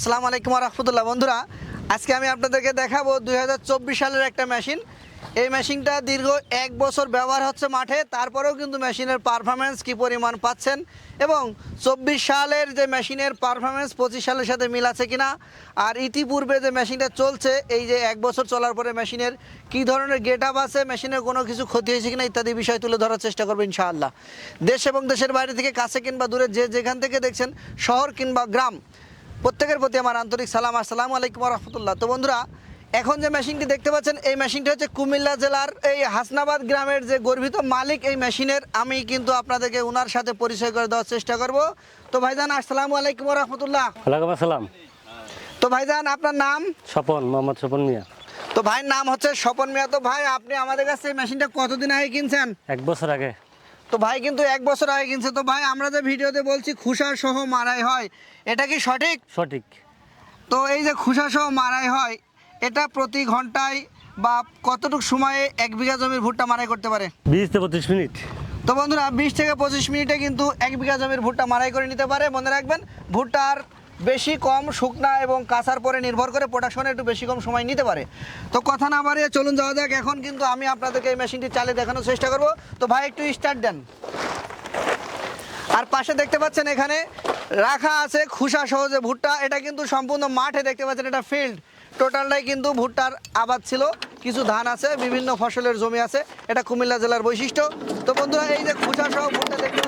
আসসালামু আলাইকুম রহমতুল্লাহ। বন্ধুরা, আজকে আমি আপনাদেরকে দেখাবো দুই হাজার চব্বিশ সালের একটা মেশিন। এই মেশিনটা দীর্ঘ এক বছর ব্যবহার হচ্ছে মাঠে, তারপরেও কিন্তু মেশিনের পারফরমেন্স কী পরিমাণ পাচ্ছেন এবং চব্বিশ সালের যে মেশিনের পারফরমেন্স পঁচিশ সালের সাথে মিল আছে কিনা, আর ইতিপূর্বে যে মেশিনটা চলছে, এই যে এক বছর চলার পরে মেশিনের কী ধরনের গেট আপ আছে, মেশিনের কোনো কিছু ক্ষতি হয়েছে কিনা ইত্যাদি বিষয় তুলে ধরার চেষ্টা করব ইনশাআল্লাহ। দেশ এবং দেশের বাইরে থেকে, কাছে কিংবা দূরে, যে যেখান থেকে দেখছেন, শহর কিংবা গ্রাম প্রত্যেকের প্রতি আমার আন্তরিক সালাম আসসালামু আলাইকুম রহমতুল্লাহ। তো বন্ধুরা এখন যে মেশিনটি দেখতে পাচ্ছেন এই মেশিনটি হচ্ছে কুমিল্লা জেলার এই হাসনাবাদ গ্রামের যে গর্বিত মালিক এই মেশিনের আমি কিন্তু আপনাদেরকে ওনার সাথে পরিচয় করে দেওয়ার চেষ্টা করব। তো ভাইজান আসসালামু আলাইকুম রহমতুল্লাহ। ওয়ালাইকুম আসসালাম। তো ভাইজান আপনার নাম? স্বপন মোহাম্মদ স্বপন মিয়া। তো ভাইয়ের নাম হচ্ছে স্বপন মিয়া। তো ভাই আপনি আমাদের কাছে এই মেশিনটা কতদিন আগে কিনছেন? এক বছর আগে। তো ভাই কিন্তু এক বছর আগে কিনছে। তো ভাই আমরা যে ভিডিওতে বলছি খুশা সহ মারাই হয় এটা কি সঠিক? সঠিক। তো এই যে খুসা সহ মারাই হয় এটা প্রতি ঘন্টায় বা কতটুকু সময়ে এক বিঘা জমির ভুট্টা মারাই করতে পারে? বিশ থেকে পঁচিশ মিনিট। তো বন্ধুরা বিশ থেকে পঁচিশ মিনিটে কিন্তু এক বিঘা জমির ভুট্টা মারাই করে নিতে পারে। মনে রাখবেন ভুট্টার বেশি কম শুকনা এবং কাঁচার পরে নির্ভর করে প্রোডাকশনে একটু বেশি কম সময় নিতে পারে। তো কথা না বাড়িয়ে চলুন যাওয়া যাক। এখন কিন্তু আমি আপনাদেরকে এই মেশিনটি চালিয়ে দেখানোর চেষ্টা করব। তো ভাই, একটু স্টার্ট দেন। আর পাশে দেখতে পাচ্ছেন এখানে রাখা আছে খুসা সহ যে ভুট্টা। এটা কিন্তু সম্পূর্ণ মাঠে দেখতে পাচ্ছেন, এটা ফিল্ড টোটালটাই কিন্তু ভুট্টার আবাদ ছিল। কিছু ধান আছে, বিভিন্ন ফসলের জমি আছে। এটা কুমিল্লা জেলার বৈশিষ্ট্য। তো বন্ধুরা, এই যে খুসা সহ ভুট্টা দেখতে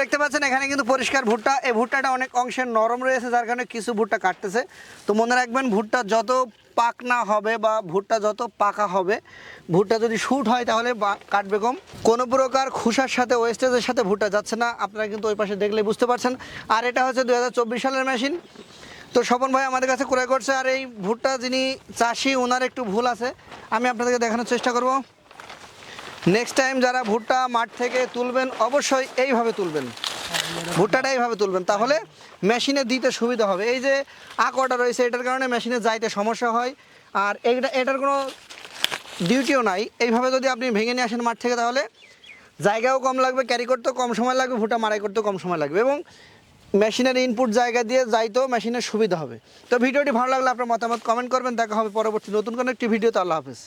দেখতে পাচ্ছেন, এখানে কিন্তু পরিষ্কার ভুট্টা। এই ভুট্টাটা অনেক অংশে নরম রয়েছে, যার কারণে কিছু ভুট্টা কাটতেছে। তো মনে রাখবেন, ভুট্টা যত পাকনা হবে বা ভুট্টা যত পাকা হবে, ভুট্টা যদি শুট হয় তাহলে কাটবে কম। কোনো প্রকার খুসার সাথে, ওয়েস্টেজের সাথে ভুট্টা যাচ্ছে না। আপনারা কিন্তু ওই পাশে দেখলে বুঝতে পারছেন। আর এটা হচ্ছে দুই হাজার চব্বিশ সালের মেশিন। তো স্বপন ভাই আমাদের কাছে ক্রয় করছে, আর এই ভুট্টা যিনি চাষি ওনার একটু ভুল আছে। আমি আপনাদেরকে দেখানোর চেষ্টা করব। নেক্সট টাইম যারা ভুট্টা মাঠ থেকে তুলবেন, অবশ্যই এইভাবে তুলবেন। ভুট্টাটা এইভাবে তুলবেন, তাহলে মেশিনে দিতে সুবিধা হবে। এই যে আকটা রয়েছে, এটার কারণে মেশিনে যাইতে সমস্যা হয়। আর এইটা এটার কোনো ডিউটিও নাই। এইভাবে যদি আপনি ভেঙে নিয়ে আসেন মাঠ থেকে, তাহলে জায়গাও কম লাগবে ক্যারি করতেও কম সময় লাগবে, ভুট্টা মারাই করতেও কম সময় লাগবে এবং মেশিনের ইনপুট জায়গা দিয়ে যাইতেও মেশিনের সুবিধা হবে। তো ভিডিওটি ভালো লাগলে আপনার মতামত কমেন্ট করবেন। দেখা হবে পরবর্তী নতুন কোনো একটি ভিডিওতে। আল্লাহ হাফিজ।